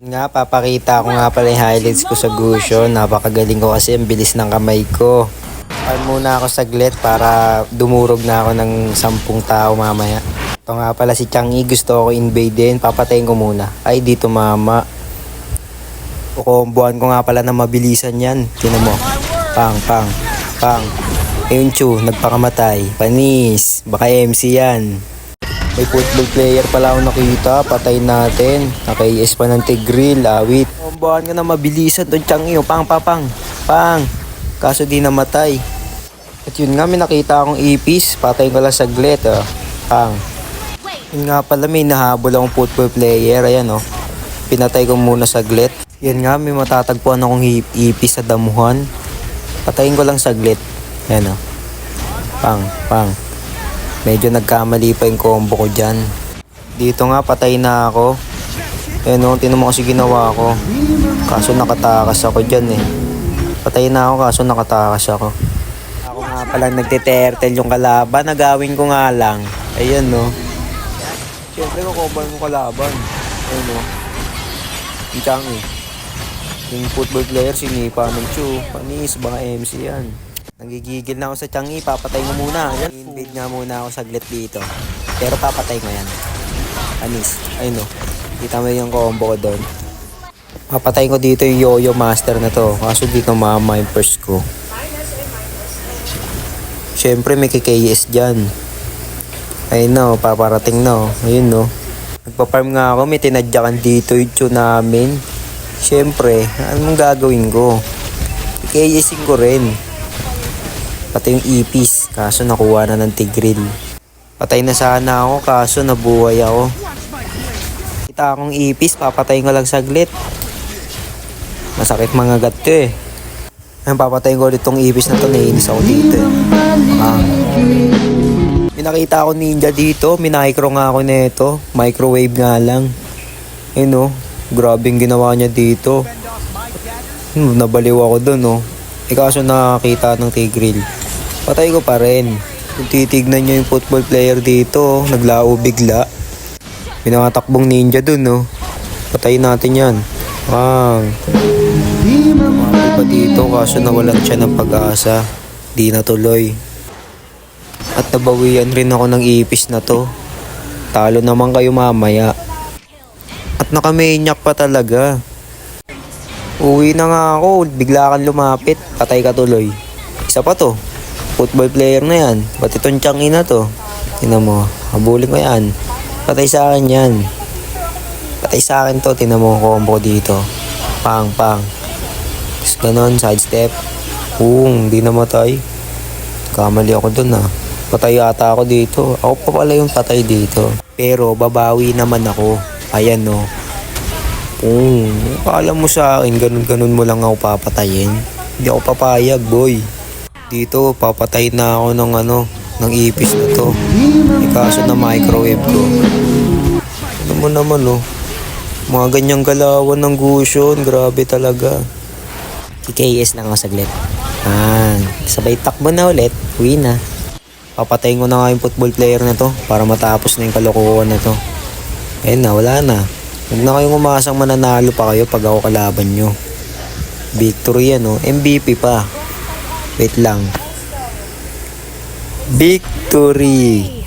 Nga, papakita ko nga pala yung highlights ko sa Gusyo. Napakagaling ko kasi ang bilis ng kamay ko. Ay muna ako saglit para dumurog na ako ng sampung tao mamaya. Ito nga pala si Changi, gusto ko invade din. Papatayin ko muna. Ay, dito mama. Kukombohan ko nga pala na mabilisan yan. Tinan mo. Pang, pang, pang. Ayun, Chu, nagpakamatay. Panis. Baka MC yan. May football player pala ako nakita. Patay natin. Naka-IS pa ng Tigril. Awit. Kombohan ka na mabilisan doon, Changi. Pang, pang, pang. Pang. Kaso di namatay. At yun nga, may nakita akong ipis. Patay ko lang saglit. Oh. Pang. Yun nga pala, may nahabol akong football player. Ayan, oh. Pinatay ko muna saglit. Yan nga, may matatagpuan akong ipis sa damuhan. Patayin ko lang saglit. Ayan, oh. Pang, pang. Medyo nagkamali pa yung combo ko dyan. Dito nga, patay na ako. Ayan, oh. Tinan mo kasi ginawa ko. Kaso nakatakas ako dyan, eh. Patay na ako, kaso nakatakas ako. Ako nga pala nagte-turtle yung kalaban. Nagawin ko nga lang. Ayan, no. Siyempre, kukoban mo kalaban. Ayun, no. Yung Changi. Yung football player, sinipa ng Chu. Panis, mga MC yan. Nagigigil na ako sa Changi, papatay mo muna. Yan. Invade nga muna ako saglit dito. Pero papatay mo yan. Panis. Ayun, no. Kita mo yung combo ko doon. Papatay ko dito yung Yoyo Master na to. Kaso di ko mama yung first ko. Siyempre may KKS dyan. Ayun no, paparating no. Ayun no. Nagpa-farm nga ako, may tinadyakan dito yung tune namin. Siyempre, anong gagawin ko? KKSin ko rin. Pati yung ipis, kaso nakuha na ng tigril. Patay na sana ako, kaso nabuhay ako. Kita akong ipis, papatayin ko lang saglit. Masakit mga gat eh. Ayun, papatayin ko ulit tong ipis na to, naiinis ako dito eh. Ah. May nakita ako ninja dito, minicro nga ako nito. Microwave nga lang. Ayun oh, grabing ginawa niya dito. Hmm, nabaliw ako dun oh. Eh kaso nakakita ng tigril. Patay ko pa rin. Titignan nyo yung football player dito, naglao bigla. May nakatakbong ninja dun oh. Patayin natin yan. Wow. Tumali pa dito kaso nawalan siya ng pag-asa. Di natuloy. At nabawian rin ako ng ipis na to. Talo naman kayo mamaya. At nakamanyak pa talaga. Uwi na nga ako, bigla kang lumapit, patay ka tuloy. Isa pa to, football player na yan. Ba't itong tiyangin na to? Tingnan mo, habulin ko yan. Patay sa akin yan. Patay sa akin to, tingnan mo combo dito. Pang, pang. Tapos ganon, sidestep. Boom, di namatay. Kamali ako dun ah. Patay ata ako dito. Ako pa pala yung patay dito. Pero babawi naman ako. Ayan no. Oo, akala mo sa akin, ganun-ganun mo lang ako papatayin. Hindi ako papayag, boy. Dito, papatay na ako ng ano, ng ipis na to. Eh, kaso na microwave ko. Ano mo naman, oh. Mga ganyang galawan ng gusyon, grabe talaga. KKS lang ako saglit. Ah, sabay takbo na ulit, uwi na. Papatayin ko na nga yung football player na to para matapos na yung kalokohan na to. Ayun na, wala na. Huwag na kayong umasang mananalo pa kayo pag ako kalaban nyo. Victory yan, oh. MVP pa. Wait lang. Victory!